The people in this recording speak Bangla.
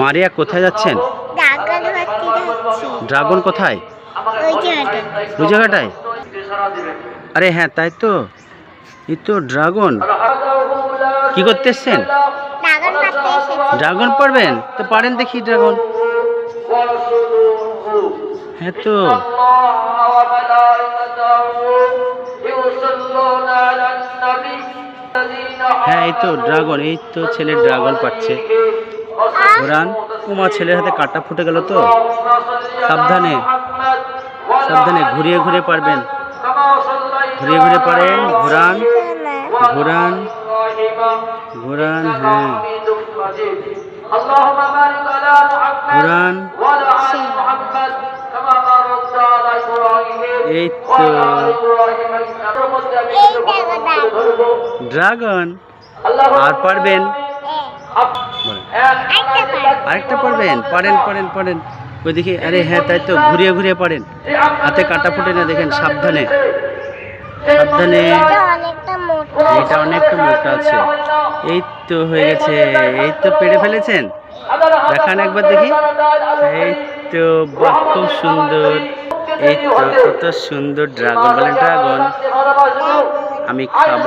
মারিয়া কোথায় যাচ্ছেন? ড্রাগন কোথায়? ওই আরে হ্যাঁ তাই তো। এই তো ড্রাগন। কি করতে এসছেন? ড্রাগন পারবেন? তো পারেন দেখি ড্রাগন। হ্যাঁ তো। হ্যাঁ এই তো ড্রাগন। এই তো ছেলে ড্রাগন পাচ্ছে। ঘোরান। উমা ছেলের হাতে কাটা ফুটে গেল তো। সাবধানে সাবধানে ঘুরিয়ে ঘুরিয়ে পারবেন। ঘুরিয়ে ঘুরিয়ে পারেন ঘোরান ঘোরান ঘোরান হ্যাঁ। ঘোরান। এই তো। ড্রাগন। আর পারবেন। আরেকটা পড়বেন পারেন পারেন ওই দেখি, আরে হ্যাঁ তাই তো, ঘুরিয়ে ঘুরিয়ে পারেন হাতে কাটা ফুটে না, দেখেন, সাবধানে। সাবধানে। এটা অনেকটা মোটা আছে। এই তো হয়ে গেছে, এই তো পেরে ফেলেছেন। দেখান একবার দেখি। এই তো, বাহ, খুব সুন্দর। এই তো, কত সুন্দর ড্রাগন, বলেন ড্রাগন। আমি খাব।